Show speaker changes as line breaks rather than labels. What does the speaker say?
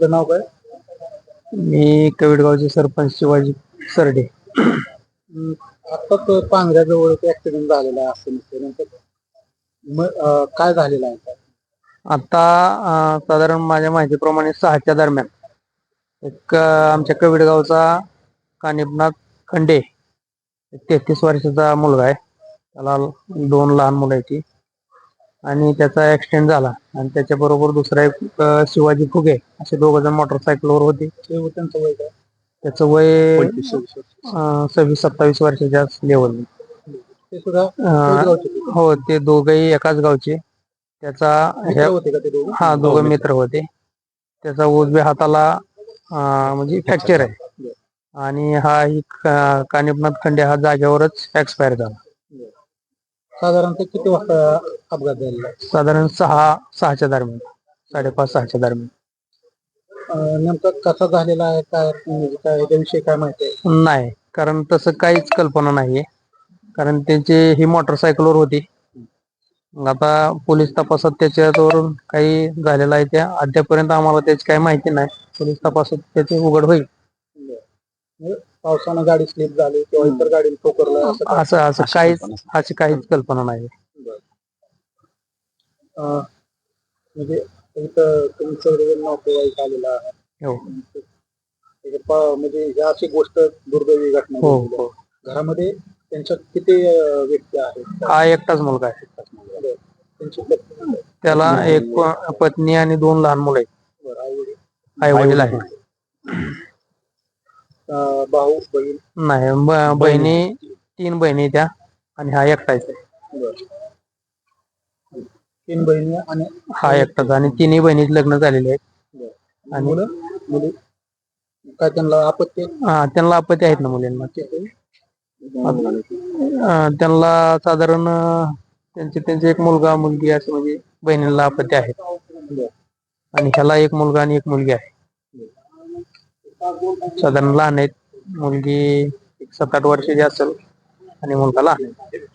तुझं नाव काय?
मी कविडगावचे सरपंच शिवाजी सरडे.
आत्ताच पांघऱ्याजवळ एक ऍक्सिडेंट झालेला आहे असं नंतर अं, काय झालेलं आहे?
आता अं, साधारण माझ्या माहितीप्रमाणे सहाच्या दरम्यान एक अं, आमच्या कविडगावचा कानिपनाथ खंडे तेहतीस वर्षाचा मुलगा आहे. त्याला दोन लहान मुलं आहेत ती. आणि त्याचा ऍक्सिडेंट झाला. आणि त्याच्याबरोबर दुसरा एक अं, शिवाजी फुगे असे दोघ जण मोटरसायकलवर होते.
त्यांचं वय काय?
त्याचं वय
पंचवीस, सव्वीस वर्ष.
अं, सव्वीस सत्तावीस वर्षाच्या लेवल
ते सुद्धा
अं,
गावचे होते.
हो ते दोघही एकाच गावचे. त्याचा
मित्र
ह्या
होते का ते दोघं?
हा दोघं मित्र होते. त्याचा उजव्या हाताला अं, म्हणजे फ्रॅक्चर आहे. आणि हा ही क- कानिपनाथ खंडे हा जागेवरच एक्सपायर झाला.
साधारणतः किती वाजता अपघात झालेला आहे?
साधारण सहा सहाच्या दरम्यान साडेपाच सहाच्या दरम्यान.
अं, नेमका कसा झालेला आहे काय म्हणजे काय याच्याविषयी काय माहिती आहे?
नाही कारण तसं काहीच कल्पना नाहीये. कारण त्यांची ही मोटरसायकलवर होती. मग आता पोलीस तपासात त्याच्यावरून काही झालेलं आहे त्या अद्यापर्यंत आम्हाला त्याची काही माहिती नाही. पोलीस तपासात त्याचे उघड होईल.
पावसानं गाडी स्लिप झाली किंवा इतर गाडी ठोकरलं असं काय?
असं असं काहीच अशी काहीच कल्पना नाही.
अं, म्हणजे इथं तुमचं नातेवाईक आलेला आहे.
हो.
प- म्हणजे ह्या अशी गोष्ट दुर्दैवी घटना
हो
घडलेली आहे.
हो
घरामध्ये त्यांच्यात किती अं, व्यक्ती आहेत?
हा एकटाच मुलगा आहे.
बरं. त्यांची पत्नी,
त्याला एक प- पत्नी आणि दोन लहान मुलं आहेत.
बरं, आई-वडील,
आई वडील आहेत.
अं, भाऊ बहीण?
नाही ब- बहिणी. तीन बहिणी त्या आणि हा एकटाच आहे.
बरं. तीन बहिणी आणि
हा एकटाच आणि तिन्ही बहिणीच लग्न झालेले आहेत.
आणि मुलं? मुली? काय त्यांना आपत्ती
हा, त्यांना अपत्य आहेत ना मुलींना. अं, त्यांना साधारण अं, त्यांचे त्यांचे एक मुलगा मुलगी असं म्हणजे बहिणीला अपत्य आहेत आणि ह्याला एक मुलगा आणि एक मुलगी आहे. साधारण लहान आहेत. मुलगी एक सात आठ वर्षाची असेल आणि मुलगा लहान आहे.